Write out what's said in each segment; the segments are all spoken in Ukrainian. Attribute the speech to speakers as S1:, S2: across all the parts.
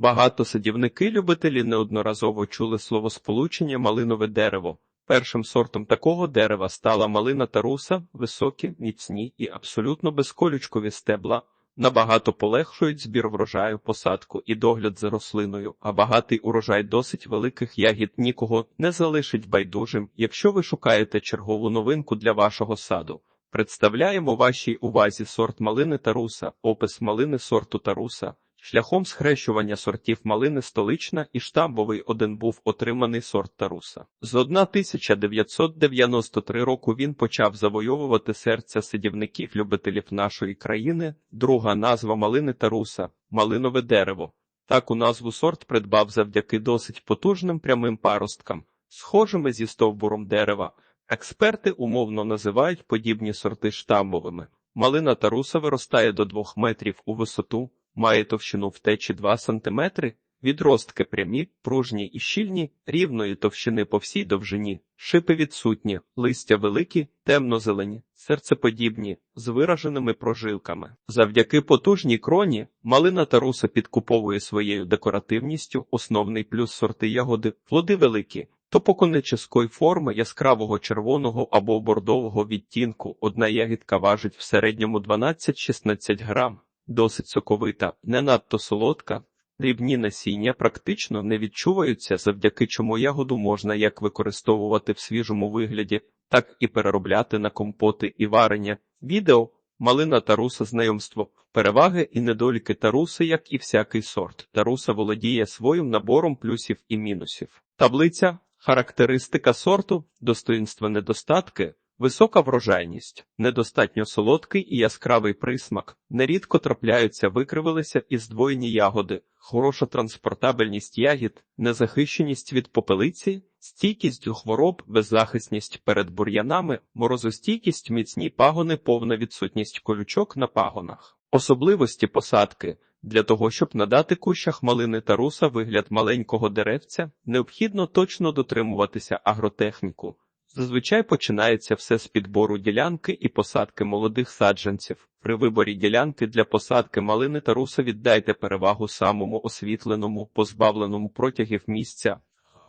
S1: Багато садівники-любителі неодноразово чули словосполучення малинове дерево. Першим сортом такого дерева стала малина таруса, високі, міцні і абсолютно безколючкові стебла. Набагато полегшують збір врожаю, посадку і догляд за рослиною, а багатий урожай досить великих ягід нікого не залишить байдужим, якщо ви шукаєте чергову новинку для вашого саду. Представляємо вашій увазі сорт малини таруса, опис малини сорту таруса. Шляхом схрещування сортів малини столична і штамбовий один був отриманий сорт таруса. З 1993 року він почав завойовувати серця сидівників-любителів нашої країни. Друга назва малини таруса малинове дерево. Таку назву сорт придбав завдяки досить потужним прямим паросткам, схожими зі стовбуром дерева. Експерти умовно називають подібні сорти штамбовими. Малина таруса виростає до 2 метрів у висоту, має товщину в течі 2 см, відростки прямі, пружні і щільні, рівної товщини по всій довжині, шипи відсутні, листя великі, темно-зелені, серцеподібні, з вираженими прожилками. Завдяки потужній кроні малина таруса підкуповує своєю декоративністю основний плюс сорти ягоди, плоди великі. Топоконечеської форми яскравого червоного або бордового відтінку одна ягідка важить в середньому 12-16 грам, досить соковита, не надто солодка. Дрібні насіння практично не відчуваються, завдяки чому ягоду можна як використовувати в свіжому вигляді, так і переробляти на компоти і варення. Відео Малина таруса знайомство. Переваги і недоліки таруси, як і всякий сорт. Таруса володіє своїм набором плюсів і мінусів. Таблиця Характеристика сорту, достоїнства недостатки, висока врожайність, недостатньо солодкий і яскравий присмак, нерідко трапляються, викривилися і здвоєні ягоди, хороша транспортабельність ягід, незахищеність від попелиці, стійкість до хвороб, беззахисність перед бур'янами, морозостійкість, міцні пагони, повна відсутність колючок на пагонах. Особливості посадки для того, щоб надати кущах малини та руса вигляд маленького деревця, необхідно точно дотримуватися агротехніку. Зазвичай починається все з підбору ділянки і посадки молодих саджанців. При виборі ділянки для посадки малини та руса віддайте перевагу самому освітленому, позбавленому протягів місця.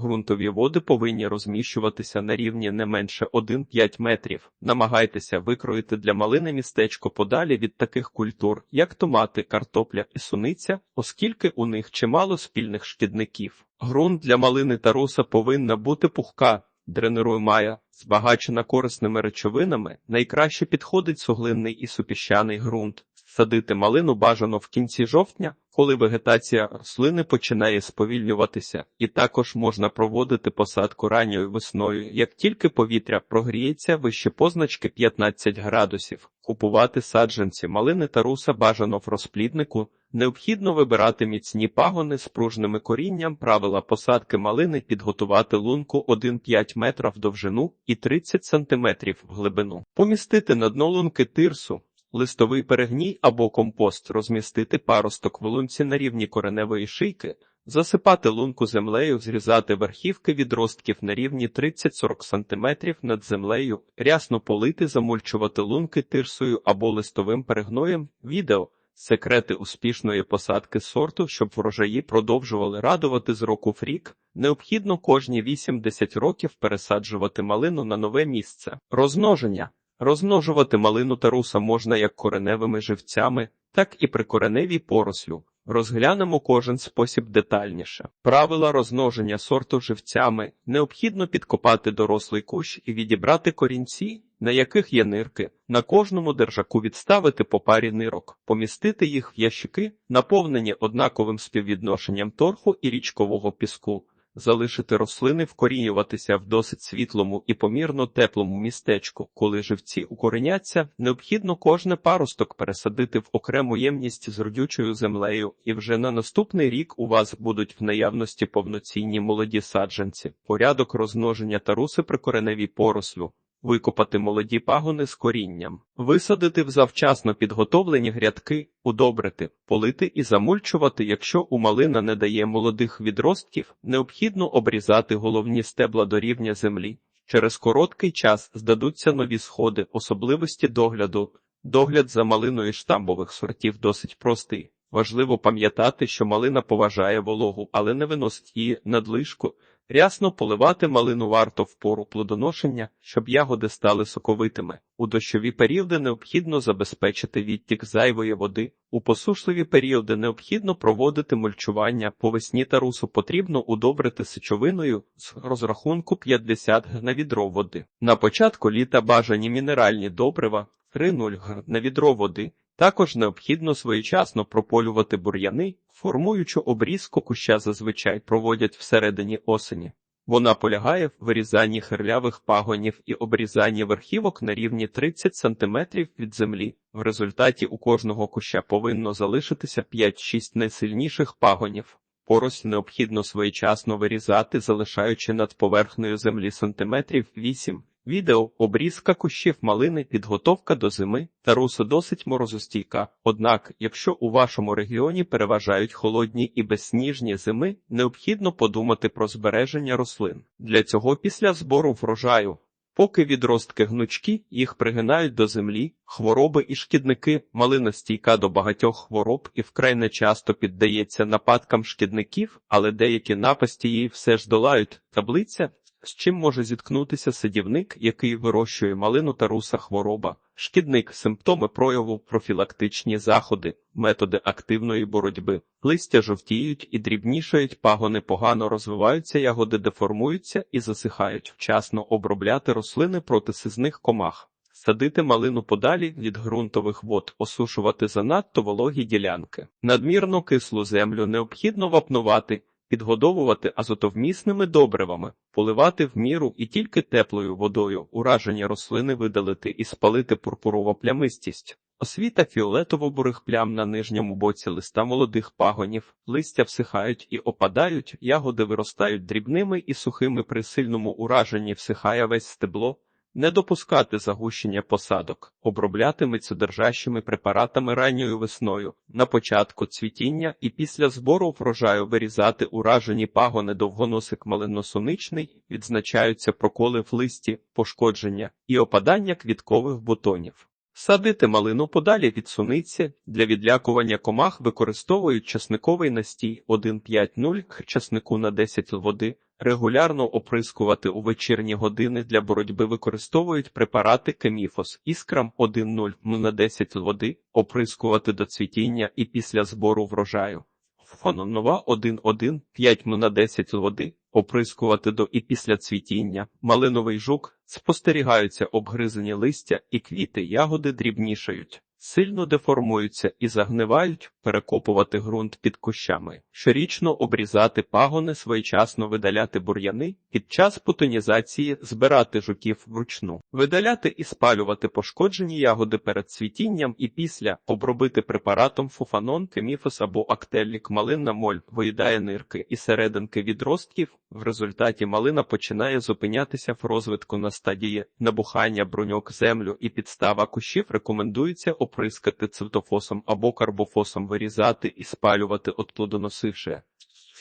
S1: Ґрунтові води повинні розміщуватися на рівні не менше 1-5 метрів. Намагайтеся викроїти для малини містечко подалі від таких культур, як томати, картопля і суниця, оскільки у них чимало спільних шкідників. Ґрунт для малини та руса повинна бути пухка, дренеруємая, збагачена корисними речовинами, найкраще підходить суглинний і супіщаний ґрунт. Садити малину бажано в кінці жовтня, коли вегетація рослини починає сповільнюватися, і також можна проводити посадку ранньою весною, як тільки повітря прогріється вище позначки 15 градусів. Купувати саджанці малини та руса бажано в розпліднику, необхідно вибирати міцні пагони з пружними корінням, правила посадки малини підготувати лунку 1,5 метра в довжину і 30 см в глибину, помістити на дно лунки тирсу, листовий перегній або компост, розмістити паросток в лунці на рівні кореневої шийки, засипати лунку землею, зрізати верхівки відростків на рівні 30-40 см над землею, рясно полити, замульчувати лунки тирсою або листовим перегноєм. Відео Секрети успішної посадки сорту, щоб врожаї продовжували радувати з року в рік, необхідно кожні 8-10 років пересаджувати малину на нове місце. Розмноження Розмножувати малину та руса можна як кореневими живцями, так і при кореневій порослю. Розглянемо кожен спосіб детальніше. Правила розмноження сорту живцями необхідно підкопати дорослий кущ і відібрати корінці, на яких є нирки, на кожному держаку відставити по парі нирок, помістити їх в ящики, наповнені однаковим співвідношенням торфу і річкового піску залишити рослини вкорінюватися в досить світлому і помірно теплому містечку. Коли живці укореняться, необхідно кожне паросток пересадити в окрему ємність з родючою землею, і вже на наступний рік у вас будуть в наявності повноцінні молоді саджанці, порядок розмноження та руси при кореневій порослю. Викопати молоді пагони з корінням, висадити в завчасно підготовлені грядки, удобрити, полити і замульчувати. Якщо у малина не дає молодих відростків, необхідно обрізати головні стебла до рівня землі. Через короткий час здадуться нові сходи, особливості догляду. Догляд за малиною штамбових сортів досить простий. Важливо пам'ятати, що малина поважає вологу, але не виносить її надлишку. Рясно поливати малину варто в пору плодоношення, щоб ягоди стали соковитими. У дощові періоди необхідно забезпечити відтік зайвої води. У посушливі періоди необхідно проводити мульчування. По весні та русу потрібно удобрити сечовиною з розрахунку 50 г на відро води. На початку літа бажані мінеральні добрива 3-0 г на відро води. Також необхідно своєчасно прополювати бур'яни, формуючу обрізку куща зазвичай проводять всередині осені. Вона полягає в вирізанні хирлявих пагонів і обрізанні верхівок на рівні 30 см від землі. В результаті у кожного куща повинно залишитися 5-6 найсильніших пагонів. Порость необхідно своєчасно вирізати, залишаючи над поверхнею землі сантиметрів 8. Відео обрізка кущів малини, підготовка до зими та русу досить морозостійка. Однак, якщо у вашому регіоні переважають холодні і безсніжні зими, необхідно подумати про збереження рослин. Для цього після збору врожаю. Поки відростки гнучкі, їх пригинають до землі, хвороби і шкідники, малина стійка до багатьох хвороб і вкрай нечасто піддається нападкам шкідників, але деякі напасті її все ж долають. Таблиця з чим може зіткнутися садівник, який вирощує малину та руса хвороба, шкідник, симптоми прояву, профілактичні заходи, методи активної боротьби, листя жовтіють і дрібнішають, пагони погано розвиваються, ягоди деформуються і засихають, вчасно обробляти рослини проти сизних комах. Садити малину подалі від ґрунтових вод, осушувати занадто вологі ділянки. Надмірно кислу землю необхідно вапнувати, підгодовувати азотовмісними добривами, поливати в міру і тільки теплою водою, уражені рослини видалити і спалити пурпурова плямистість. Освіта фіолетово-бурих плям на нижньому боці листа молодих пагонів, листя всихають і опадають, ягоди виростають дрібними і сухими при сильному ураженні всихає весь стебло, не допускати загущення посадок, обробляти мицьодержащими препаратами ранньою весною, на початку цвітіння і після збору врожаю вирізати уражені пагони довгоносик малиносуничний, відзначаються проколи в листі, пошкодження і опадання квіткових бутонів. Садити малину подалі від суниці, для відлякування комах використовують часниковий настій 1,5-0 к часнику на 10 л води, регулярно оприскувати у вечірні години для боротьби використовують препарати Кеміфос іскрам 1,0 м на 10 води, оприскувати до цвітіння і після збору врожаю. Фононова 1,1 5 м на 10 води, оприскувати до і після цвітіння, малиновий жук, спостерігаються обгризані листя і квіти, ягоди дрібнішають, сильно деформуються і загнивають, перекопувати ґрунт під кущами, щорічно обрізати пагони, своєчасно видаляти бур'яни, під час путонізації збирати жуків вручну, видаляти і спалювати пошкоджені ягоди перед цвітінням і після обробити препаратом фуфанон, кеміфос або актеллік малинна моль виїдає нирки і серединки відростків. В результаті малина починає зупинятися в розвитку на стадії набухання бруньок землю і підстава кущів рекомендується оприскати цвітофосом або карбофосом вирізати і спалювати от плодоносивши.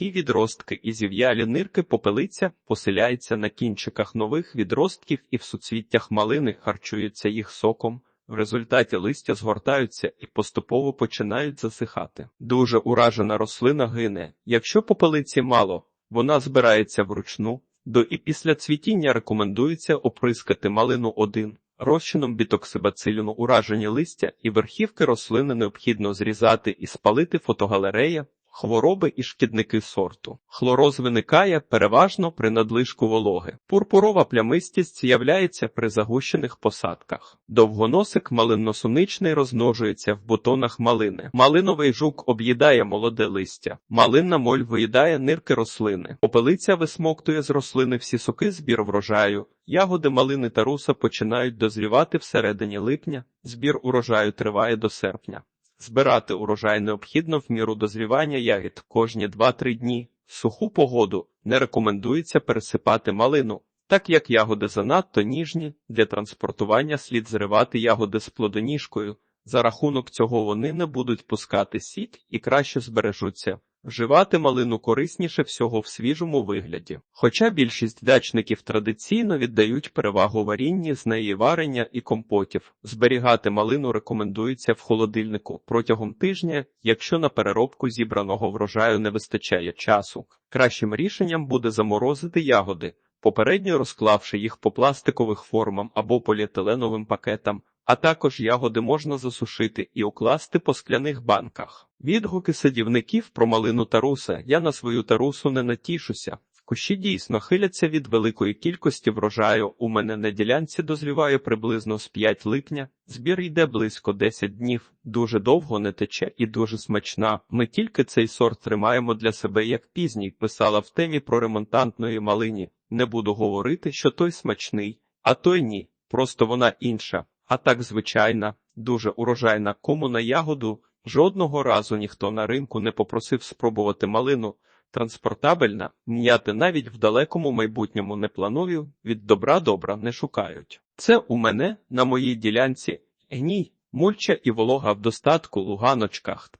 S1: Відростки і зів'ялі нирки попелиця поселяється на кінчиках нових відростків і в суцвіттях малини харчується їх соком. В результаті листя згортаються і поступово починають засихати. Дуже уражена рослина гине. Якщо попелиці мало, вона збирається вручну. До і після цвітіння рекомендується оприскати малину 1 розчином бітоксибациліну уражені листя і верхівки рослини необхідно зрізати і спалити фотогалерея, хвороби і шкідники сорту. Хлороз виникає переважно при надлишку вологи. Пурпурова плямистість з'являється при загущених посадках. Довгоносик малинно-суничний розмножується в бутонах малини. Малиновий жук об'їдає молоде листя. Малинна моль виїдає нирки рослини. Попелиця висмоктує з рослини всі соки збір врожаю. Ягоди малини та руса починають дозрівати всередині липня. Збір урожаю триває до серпня. Збирати урожай необхідно в міру дозрівання ягід кожні 2-3 дні. Суху погоду не рекомендується пересипати малину, так як ягоди занадто ніжні, для транспортування слід зривати ягоди з плодоніжкою. За рахунок цього вони не будуть пускати сіт і краще збережуться. Вживати малину корисніше всього в свіжому вигляді. Хоча більшість дачників традиційно віддають перевагу варінні з неї варення і компотів. Зберігати малину рекомендується в холодильнику протягом тижня, якщо на переробку зібраного врожаю не вистачає часу. Кращим рішенням буде заморозити ягоди, попередньо розклавши їх по пластикових формам або поліетиленовим пакетам, а також ягоди можна засушити і укласти по скляних банках. Відгуки садівників про малину таруса я на свою тарусу не натішуся. Кущі дійсно хиляться від великої кількості врожаю. У мене на ділянці дозріває приблизно з 5 липня. Збір йде близько 10 днів. Дуже довго не тече і дуже смачна. Ми тільки цей сорт тримаємо для себе як пізній. Писала в темі про ремонтантної малині. Не буду говорити, що той смачний, а той ні. Просто вона інша. А так звичайна, дуже урожайна кому на ягоду. Жодного разу ніхто на ринку не попросив спробувати малину. Транспортабельна, м'яти навіть в далекому майбутньому не планую, від добра добра не шукають. Це у мене на моїй ділянці гній, мульча і волога в достатку луганочках.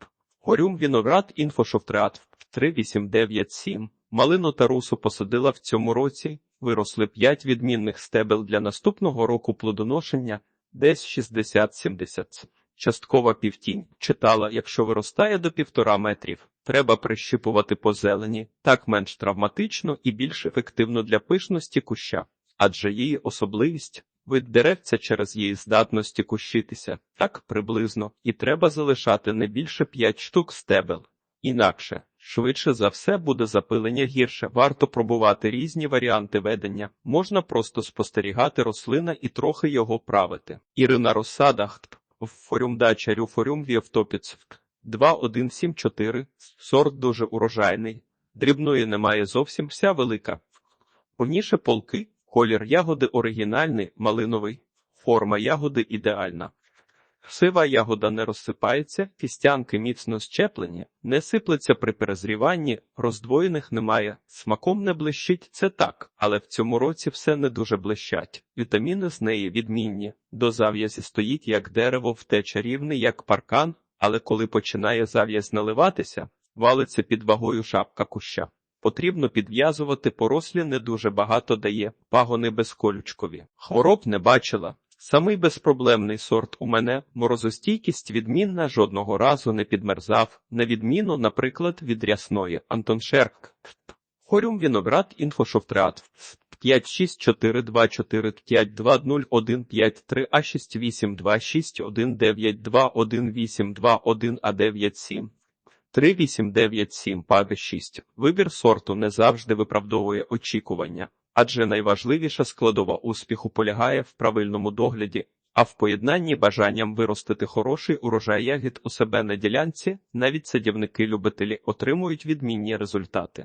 S1: Горюм віноград інфошофтреат 3897. Малину та русу посадила в цьому році, виросли 5 відмінних стебел для наступного року плодоношення, десь 60-70. Часткова півтінь читала, якщо виростає до півтора метрів, треба прищипувати по зелені, так менш травматично і більш ефективно для пишності куща, адже її особливість вид деревця через її здатності кущитися так приблизно, і треба залишати не більше 5 штук стебел. Інакше, швидше за все буде запилення гірше. Варто пробувати різні варіанти ведення. Можна просто спостерігати рослина і трохи його правити. Ірина Росадахт в форюмдача Рюфорюм Вівтопіц 2174. Сорт дуже урожайний. Дрібної немає зовсім вся велика. Повніше полки, колір ягоди оригінальний, малиновий, форма ягоди ідеальна. Сива ягода не розсипається, кістянки міцно щеплені, не сиплеться при перезріванні, роздвоєних немає, смаком не блищить, це так, але в цьому році все не дуже блищать. Вітаміни з неї відмінні. До зав'язі стоїть як дерево, вте чарівний, як паркан, але коли починає зав'язь наливатися, валиться під вагою шапка куща. Потрібно підв'язувати порослі не дуже багато дає, пагони безколючкові. Хвороб не бачила. Самий безпроблемний сорт у мене морозостійкість відмінна, жодного разу не підмерзав, на відміну, наприклад, від рясної Антон Шерк. Хорюм віноград інфошофтреат 56424552015 а 682619921821 а 97 3897 паги 6. Вибір сорту не завжди виправдовує очікування, адже найважливіша складова успіху полягає в правильному догляді, а в поєднанні бажанням виростити хороший урожай ягід у себе на ділянці, навіть садівники-любителі отримують відмінні результати.